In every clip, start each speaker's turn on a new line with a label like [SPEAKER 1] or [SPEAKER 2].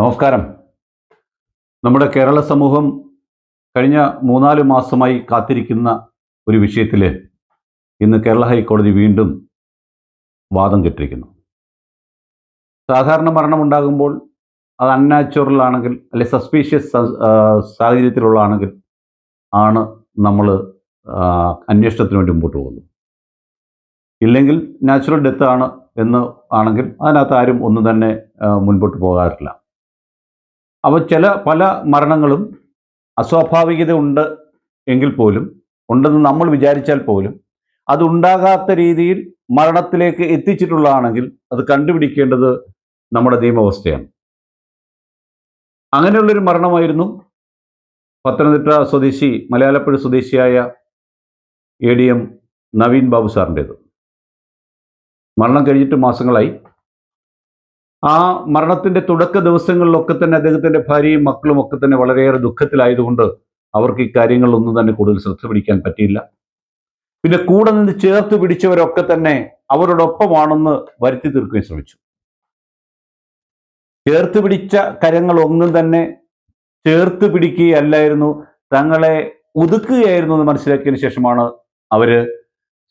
[SPEAKER 1] നമസ്കാരം. നമ്മുടെ കേരള സമൂഹം കഴിഞ്ഞ മൂന്നാൽ മാസമായി കാത്തിരിക്കുന്ന ഒരു വിഷയത്തിൽ ഇന്ന് കേരള ഹൈക്കോടതി വീണ്ടും വാദം കെട്ടിരിക്കുന്നു. സാധാരണ മരണമുണ്ടാകുമ്പോൾ അത് അൺനാച്ചുറൽ ആണെങ്കിൽ അല്ലെ സസ്പീഷ്യസ് സാഹചര്യത്തിലുള്ളതാണെങ്കിൽ ആണ് നമ്മൾ അന്വേഷണത്തിന് വേണ്ടി മുമ്പോട്ട് പോകുന്നത്. ഇല്ലെങ്കിൽ നാച്ചുറൽ ഡെത്ത് ആണ് എന്ന് ആണെങ്കിൽ അതിനകത്ത് ആരും ഒന്നും തന്നെ മുൻപോട്ട് പോകാറില്ല. അപ്പോൾ ചില പല മരണങ്ങളും അസ്വാഭാവികത ഉണ്ട് എങ്കിൽ പോലും ഉണ്ടെന്ന് നമ്മൾ വിചാരിച്ചാൽ പോലും അതുണ്ടാകാത്ത രീതിയിൽ മരണത്തിലേക്ക് എത്തിച്ചിട്ടുള്ളതാണെങ്കിൽ അത് കണ്ടുപിടിക്കേണ്ടത് നമ്മുടെ നിയമവ്യവസ്ഥയാണ്. അങ്ങനെയുള്ളൊരു മരണമായിരുന്നു പത്തനംതിട്ട സ്വദേശി മലയാളപ്പുഴ സ്വദേശിയായ A D M Naveen Babu സാറിന്റേത്. മരണം കഴിഞ്ഞിട്ട് മാസങ്ങളായി. ആ മരണത്തിന്റെ തുടക്ക ദിവസങ്ങളിലൊക്കെ തന്നെ അദ്ദേഹത്തിന്റെ ഭാര്യയും മക്കളും ഒക്കെ തന്നെ വളരെയേറെ ദുഃഖത്തിലായതുകൊണ്ട് അവർക്ക് ഈ കാര്യങ്ങളിലൊന്നും തന്നെ കൂടുതൽ ശ്രദ്ധ പിടിക്കാൻ പറ്റിയില്ല. പിന്നെ കൂടെ നിന്ന് ചേർത്ത് പിടിച്ചവരൊക്കെ തന്നെ അവരോടൊപ്പമാണെന്ന് വരുത്തി തീർക്കുകയും ശ്രമിച്ചു. ചേർത്ത് പിടിച്ച കരങ്ങളൊന്നും തന്നെ ചേർത്ത് പിടിക്കുകയല്ലായിരുന്നു. തങ്ങളെ ഒതുക്കുകയായിരുന്നു എന്ന് മനസ്സിലാക്കിയതിനു ശേഷമാണ് അവർ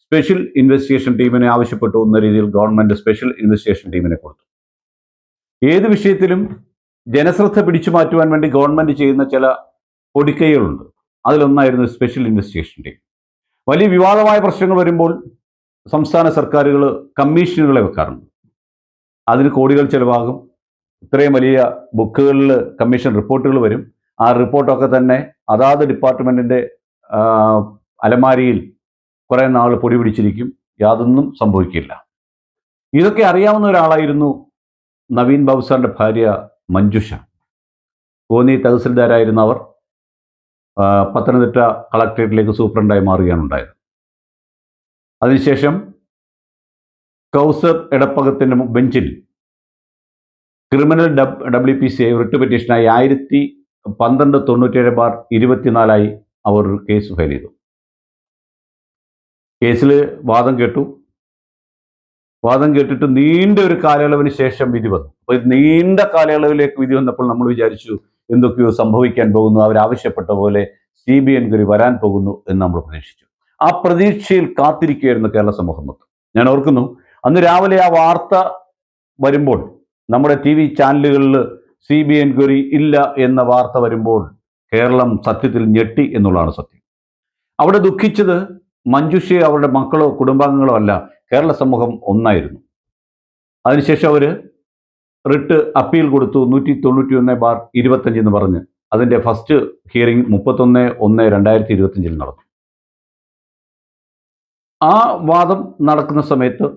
[SPEAKER 1] സ്പെഷ്യൽ ഇൻവെസ്റ്റിഗേഷൻ ടീമിനെ ആവശ്യപ്പെട്ടു എന്ന രീതിയിൽ ഗവൺമെന്റ് സ്പെഷ്യൽ ഇൻവെസ്റ്റിഗേഷൻ ടീമിനെ കൊടുത്തു. ഏത് വിഷയത്തിലും ജനശ്രദ്ധ പിടിച്ചു മാറ്റുവാൻ വേണ്ടി ഗവൺമെന്റ് ചെയ്യുന്ന ചില പൊടിക്കൈകളുണ്ട്. അതിലൊന്നായിരുന്നു സ്പെഷ്യൽ ഇൻവെസ്റ്റിഗേഷൻ ടീം വലിയ വിവാദമായ പ്രശ്നങ്ങൾ വരുമ്പോൾ സംസ്ഥാന സർക്കാരുകൾ കമ്മീഷനുകളെ വെക്കാറുണ്ട്. അതിന് കോടികൾ ചിലവാകും. ഇത്രയും വലിയ ബുക്കുകളിൽ കമ്മീഷൻ റിപ്പോർട്ടുകൾ വരും. ആ റിപ്പോർട്ടൊക്കെ തന്നെ അതാത് ഡിപ്പാർട്ട്മെന്റിന്റെ അലമാരിയിൽ കുറെ നാൾ പൊടി പിടിച്ചിരിക്കും. യാതൊന്നും സംഭവിക്കില്ല. ഇതൊക്കെ അറിയാവുന്ന ഒരാളായിരുന്നു നവീൻ ബാബു സാറിന്റെ ഭാര്യ മഞ്ജുഷ. കോന്നി തഹസിൽദാരായിരുന്ന അവർ പത്തനംതിട്ട കളക്ടറേറ്റിലേക്ക് സൂപ്രണ്ടായി മാറുകയാണ് ഉണ്ടായത് അതിനുശേഷം കൗസർ ഇടപ്പകത്തിന്റെ ബെഞ്ചിൽ criminal dub W P C I writ പെറ്റീഷനായി ആയിരത്തി പന്ത്രണ്ട് തൊണ്ണൂറ്റേഴ് ബാർ ഇരുപത്തിനാലായി അവർ കേസ് ഫയൽ ചെയ്തു. കേസിൽ വാദം കേട്ടു. വാദം കേട്ടിട്ട് നീണ്ട ഒരു കാലയളവിന് ശേഷം വിധി വന്നു. അപ്പൊ നീണ്ട കാലയളവിലേക്ക് വിധി വന്നപ്പോൾ നമ്മൾ വിചാരിച്ചു എന്തൊക്കെയോ സംഭവിക്കാൻ പോകുന്നു അവരാവശ്യപ്പെട്ട പോലെ സി ബി എൻക്വയറി വരാൻ പോകുന്നു എന്ന് നമ്മൾ പ്രതീക്ഷിച്ചു. ആ പ്രതീക്ഷയിൽ കാത്തിരിക്കുകയായിരുന്നു കേരള സമൂഹം മൊത്തം. ഞാൻ ഓർക്കുന്നു അന്ന് രാവിലെ ആ വാർത്ത വരുമ്പോൾ നമ്മുടെ ടി വി ചാനലുകളിൽ സി ബി എൻക്വയറി ഇല്ല എന്ന വാർത്ത വരുമ്പോൾ കേരളം സത്യത്തിൽ ഞെട്ടി എന്നുള്ളതാണ് സത്യം. അവിടെ ദുഃഖിച്ചത് മഞ്ജുഷയോ അവരുടെ മക്കളോ കുടുംബാംഗങ്ങളോ അല്ല കേരള സമൂഹം ഒന്നായിരുന്നു. അതിനുശേഷം അവർ റിട്ട് അപ്പീൽ കൊടുത്തു നൂറ്റി തൊണ്ണൂറ്റി ഒന്ന് ബാർ ഇരുപത്തഞ്ച് എന്ന് പറഞ്ഞ്. അതിന്റെ ഫസ്റ്റ് ഹിയറിംഗ് മുപ്പത്തൊന്ന് ഒന്ന് രണ്ടായിരത്തി ഇരുപത്തഞ്ചിൽ നടന്നു. ആ വാദം നടക്കുന്ന സമയത്ത്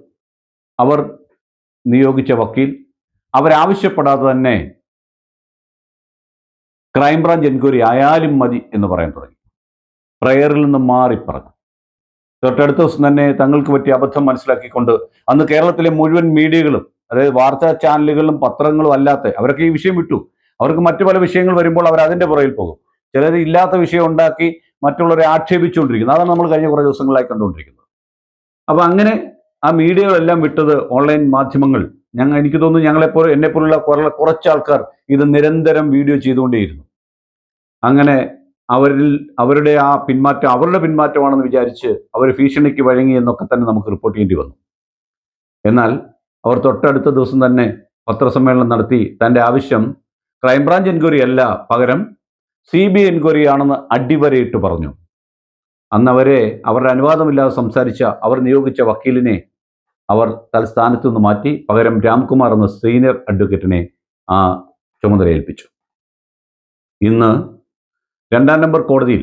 [SPEAKER 1] അവർ നിയോഗിച്ച വക്കീൽ അവരാവശ്യപ്പെടാതെ തന്നെ ക്രൈംബ്രാഞ്ച് എൻക്വയറി ആയാലും മതി എന്ന് പറയാൻ തുടങ്ങി. പ്രയറിൽ നിന്ന് മാറി പറഞ്ഞു തൊട്ടടുത്ത ദിവസം തന്നെ തങ്ങൾക്ക് പറ്റിയ അബദ്ധം മനസ്സിലാക്കിക്കൊണ്ട് അന്ന് കേരളത്തിലെ മുഴുവൻ മീഡിയകളും അതായത് വാർത്താ ചാനലുകളും പത്രങ്ങളും അല്ലാത്ത അവരൊക്കെ ഈ വിഷയം വിട്ടു. അവർക്ക് മറ്റു പല വിഷയങ്ങൾ വരുമ്പോൾ അവർ അതിന്റെ പുറയിൽ പോകും. ചിലർ ഇല്ലാത്ത വിഷയം ഉണ്ടാക്കി മറ്റുള്ളവരെ ആക്ഷേപിച്ചുകൊണ്ടിരിക്കുന്നത് അതാണ് നമ്മൾ കഴിഞ്ഞ കുറേ ദിവസങ്ങളായി കണ്ടുകൊണ്ടിരിക്കുന്നത്. അപ്പോൾ അങ്ങനെ ആ മീഡിയകളെല്ലാം വിട്ടത് ഓൺലൈൻ മാധ്യമങ്ങൾ. ഞങ്ങൾ എനിക്ക് തോന്നുന്നു ഞങ്ങളെപ്പോലെ എന്നെപ്പോലുള്ള കുറെ കുറച്ച് ആൾക്കാർ ഇത് നിരന്തരം വീഡിയോ ചെയ്തുകൊണ്ടേയിരുന്നു. അങ്ങനെ അവരിൽ അവരുടെ ആ പിന്മാറ്റം അവരുടെ പിന്മാറ്റമാണെന്ന് വിചാരിച്ച് അവർ ഭീഷണിക്ക് വഴങ്ങി എന്നൊക്കെ തന്നെ നമുക്ക് റിപ്പോർട്ട് ചെയ്യേണ്ടി വന്നു. എന്നാൽ അവർ തൊട്ടടുത്ത ദിവസം തന്നെ പത്രസമ്മേളനം നടത്തി. തന്റെ ആവശ്യം ക്രൈംബ്രാഞ്ച് എൻക്വയറി അല്ല പകരം സി ബി എൻക്വയറി ആണെന്ന് അടിവരയിട്ട് പറഞ്ഞു. അന്നവരെ അവരെ അവരുടെ അനുവാദമില്ലാതെ സംസാരിച്ച അവർ നിയോഗിച്ച വക്കീലിനെ അവർ തൽസ്ഥാനത്തു നിന്ന് മാറ്റി. പകരം രാംകുമാർ എന്ന സീനിയർ അഡ്വക്കേറ്റിനെ ആ ചുമതല ഏൽപ്പിച്ചു ഇന്ന് രണ്ടാം നമ്പർ കോടതിയിൽ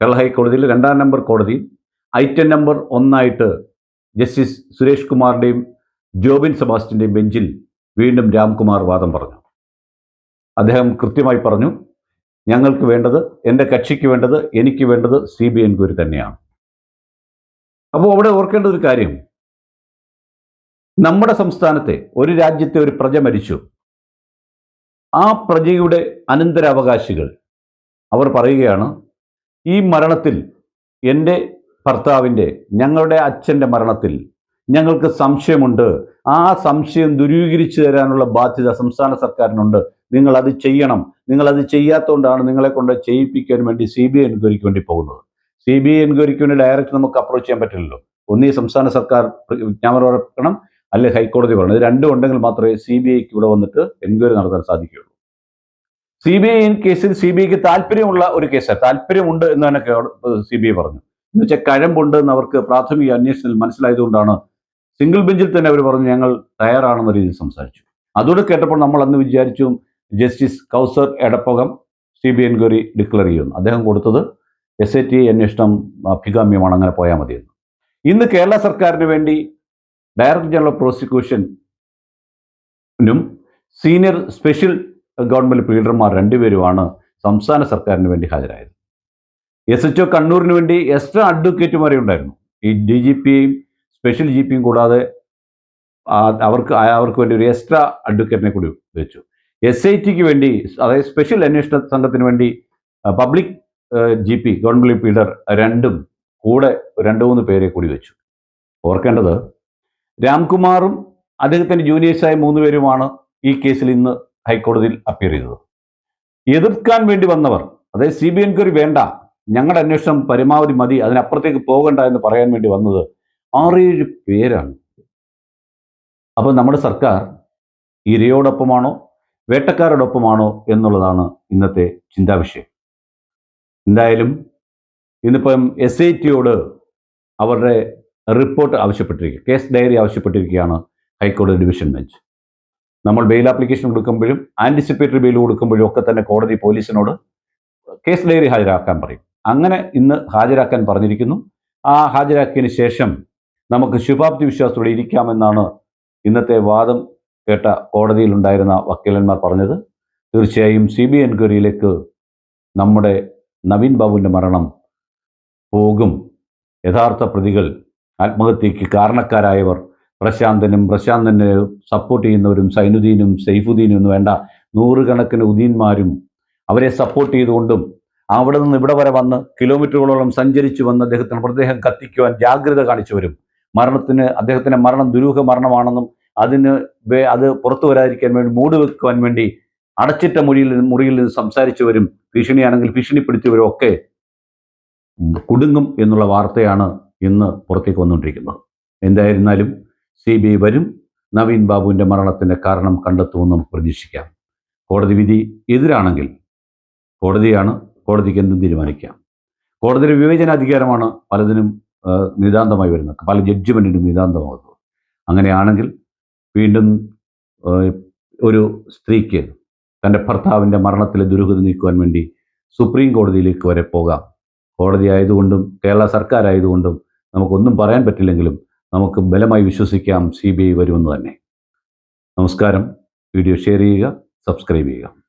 [SPEAKER 1] കേരള ഹൈക്കോടതിയിൽ രണ്ടാം നമ്പർ കോടതിയിൽ ഐറ്റം നമ്പർ ഒന്നായിട്ട് ജസ്റ്റിസ് സുരേഷ് കുമാറിന്റെയും ജോബിൻ സെബാസ്റ്റിന്റെയും ബെഞ്ചിൽ വീണ്ടും രാംകുമാർ വാദം പറഞ്ഞു. അദ്ദേഹം കൃത്യമായി പറഞ്ഞു ഞങ്ങൾക്ക് വേണ്ടത് എന്റെ കക്ഷിക്ക് വേണ്ടത് എനിക്ക് വേണ്ടത് സി ബി എൻക്വയറി തന്നെയാണ്. അപ്പോൾ അവിടെ ഓർക്കേണ്ട ഒരു കാര്യം നമ്മുടെ സംസ്ഥാനത്തെ ഒരു രാജ്യത്തെ ഒരു പ്രജ മരിച്ചു. ആ പ്രജയുടെ അനന്തരാവകാശികൾ അവർ പറയുകയാണ് ഈ മരണത്തിൽ എന്റെ ഭർത്താവിന്റെ ഞങ്ങളുടെ അച്ഛന്റെ മരണത്തിൽ ഞങ്ങൾക്ക് സംശയമുണ്ട്. ആ സംശയം ദുരീകരിച്ചു തരാനുള്ള ബാധ്യത സംസ്ഥാന സർക്കാരിനുണ്ട്. നിങ്ങൾ അത് ചെയ്യണം. നിങ്ങൾ അത് ചെയ്യാത്തതുകൊണ്ടാണ് നിങ്ങളെ കൊണ്ട് ചെയ്യിപ്പിക്കാൻ വേണ്ടി സി ബി ഐ എൻക്വയറിക്ക് വേണ്ടി പോകുന്നത്. സി ബി ഐ എൻക്വയറിക്ക് വേണ്ടി ഡയറക്റ്റ് നമുക്ക് അപ്രോച്ച് ചെയ്യാൻ പറ്റില്ലല്ലോ. ഒന്നീ സംസ്ഥാന സർക്കാർ വിജ്ഞാപനം ഇറക്കണം ഹൈക്കോടതി പറയണം. ഇത് രണ്ടും ഉണ്ടെങ്കിൽ മാത്രമേ സി ബി ഐക്ക് ഇവിടെ വന്നിട്ട് എൻക്വയറി നടത്താൻ സാധിക്കുകയുള്ളൂ. സി ബി ഐ കേസിൽ സി ബി ഐക്ക് താല്പര്യമുള്ള ഒരു കേസാണ് താല്പര്യമുണ്ട് എന്ന് തന്നെ സി ബി ഐ പറഞ്ഞു. എന്ന് വെച്ചാൽ കഴമ്പുണ്ട് എന്ന് അവർക്ക് പ്രാഥമിക അന്വേഷണത്തിൽ മനസ്സിലായതുകൊണ്ടാണ് സിംഗിൾ ബെഞ്ചിൽ തന്നെ അവർ പറഞ്ഞു ഞങ്ങൾ തയ്യാറാണെന്ന രീതിയിൽ സംസാരിച്ചു. അതോടെ കേട്ടപ്പോൾ നമ്മൾ അന്ന് വിചാരിച്ചു justice Kauser Edappagath C B enquiry declare ചെയ്യുന്നു. അദ്ദേഹം കൊടുത്തത് എസ് ഐ ടി അന്വേഷണം അഭികാമ്യമാണ് അങ്ങനെ പോയാൽ മതിയെന്ന്. ഇന്ന് കേരള സർക്കാരിന് വേണ്ടി ഡയറക്ടർ ജനറൽ പ്രോസിക്യൂഷനും സീനിയർ സ്പെഷ്യൽ ഗവൺമെന്റ് ഫീൽഡർമാർ രണ്ടുപേരുമാണ് സംസ്ഥാന സർക്കാരിന് വേണ്ടി ഹാജരായത്. എസ് എച്ച് ഒ കണ്ണൂരിന് വേണ്ടി എക്സ്ട്രാ അഡ്വക്കേറ്റുമാരെ ഉണ്ടായിരുന്നു. ഈ ഡി ജി പിയും സ്പെഷ്യൽ ജി പിയും കൂടാതെ അവർക്ക് അവർക്ക് വേണ്ടി ഒരു എക്സ്ട്രാ അഡ്വക്കേറ്റിനെ കൂടി വെച്ചു. എസ് ഐ ടിക്ക് വേണ്ടി അതായത് സ്പെഷ്യൽ അന്വേഷണ സംഘത്തിന് വേണ്ടി public G P government pleader രണ്ടും കൂടെ രണ്ട് മൂന്ന് പേരെ കൂടി വെച്ചു. ഓർക്കേണ്ടത് രാംകുമാറും അദ്ദേഹത്തിന്റെ ജൂനിയേഴ്സായ മൂന്ന് പേരുമാണ് ഈ കേസിൽ ഇന്ന് ഹൈക്കോടതിയിൽ അപ്പിയർ ചെയ്തത്. എതിർക്കാൻ വേണ്ടി വന്നവർ അതായത് സി ബി എൻക്വയറി വേണ്ട ഞങ്ങളുടെ അന്വേഷണം പരമാവധി മതി അതിനപ്പുറത്തേക്ക് പോകണ്ട എന്ന് പറയാൻ വേണ്ടി വന്നത് ആറേഴ് പേരാണ്. അപ്പോൾ നമ്മുടെ സർക്കാർ ഇരയോടൊപ്പമാണോ വേട്ടക്കാരോടൊപ്പമാണോ എന്നുള്ളതാണ് ഇന്നത്തെ ചിന്താവിഷയം. എന്തായാലും ഇന്നിപ്പം എസ് ഐ ടിയോട് അവരുടെ റിപ്പോർട്ട് ആവശ്യപ്പെട്ടിരിക്കുക കേസ് ഡയറി ആവശ്യപ്പെട്ടിരിക്കുകയാണ് ഹൈക്കോടതി ഡിവിഷൻ ബെഞ്ച്. നമ്മൾ ബെയിൽ ആപ്ലിക്കേഷൻ കൊടുക്കുമ്പോഴും ആന്റിസിപ്പേറ്ററി ബെയിൽ കൊടുക്കുമ്പോഴും ഒക്കെ തന്നെ കോടതി പോലീസിനോട് കേസ് ഡയറി ഹാജരാക്കാൻ പറയും. അങ്ങനെ ഇന്ന് ഹാജരാക്കാൻ പറഞ്ഞിരിക്കുന്നു. ആ ഹാജരാക്കിയതിന് ശേഷം നമുക്ക് ശുഭാപ്തി വിശ്വാസത്തോടെ ഇരിക്കാമെന്നാണ് ഇന്നത്തെ വാദം കേട്ട കോടതിയിലുണ്ടായിരുന്ന വക്കീലന്മാർ പറഞ്ഞത്. തീർച്ചയായും സി ബി എൻക്വയറിയിലേക്ക് നമ്മുടെ നവീൻ ബാബുവിന്റെ മരണം പോകും. യഥാർത്ഥ പ്രതികൾ ആത്മഹത്യയ്ക്ക് കാരണക്കാരായവർ പ്രശാന്തനും പ്രശാന്തനെ സപ്പോർട്ട് ചെയ്യുന്നവരും സൈനുദ്ദീനും സൈഫുദ്ദീനും എന്ന് വേണ്ട. നൂറുകണക്കിന് ഉദീന്മാരും അവരെ സപ്പോർട്ട് ചെയ്തുകൊണ്ടും അവിടെ നിന്ന് ഇവിടെ വരെ വന്ന് കിലോമീറ്ററുകളോളം സഞ്ചരിച്ചു വന്ന് അദ്ദേഹത്തിന് മൃതദേഹം കത്തിക്കുവാൻ ജാഗ്രത കാണിച്ചവരും മരണത്തിന് അദ്ദേഹത്തിന്റെ മരണം ദുരൂഹ മരണമാണെന്നും അതിന് അത് പുറത്തു വരാതിരിക്കാൻ വേണ്ടി മൂട് വെക്കുവാൻ വേണ്ടി അടച്ചിട്ട മുറിയിൽ മുറിയിൽ നിന്ന് സംസാരിച്ചവരും ഭീഷണിയാണെങ്കിൽ ഭീഷണിപ്പെടുത്തിയവരും ഒക്കെ കുടുങ്ങും എന്നുള്ള വാർത്തയാണ് ഇന്ന് പുറത്തേക്ക് വന്നുകൊണ്ടിരിക്കുന്നത്. എന്തായിരുന്നാലും സി ബി ഐ വരും. നവീൻ ബാബുവിന്റെ മരണത്തിന്റെ കാരണം കണ്ടെത്തുമെന്നും പ്രതീക്ഷിക്കാം. കോടതി വിധി എതിരാണെങ്കിൽ കോടതിയാണ് കോടതിക്ക് എന്തും തീരുമാനിക്കാം. കോടതിയുടെ വിവേചനാധികാരമാണ് പലതിനും നിതാന്തമായി വരുന്നത്. പല ജഡ്ജ്മെന്റിനും നിതാന്തമാകുന്നത്. അങ്ങനെയാണെങ്കിൽ വീണ്ടും ഒരു സ്ത്രീക്ക് തന്റെ ഭർത്താവിന്റെ മരണത്തിലെ ദുരൂഹത നീക്കുവാൻ വേണ്ടി സുപ്രീം കോടതിയിലേക്ക് വരെ പോകാം. കോടതി ആയതുകൊണ്ടും കേരള സർക്കാർ ആയതുകൊണ്ടും നമുക്കൊന്നും പറയാൻ പറ്റില്ലെങ്കിലും നമുക്ക് ബലമായി വിശ്വസിക്കാം. സി ബി ഐ വരുമെന്ന് തന്നെ. നമസ്കാരം. വീഡിയോ ഷെയർ ചെയ്യുക സബ്സ്ക്രൈബ് ചെയ്യുക.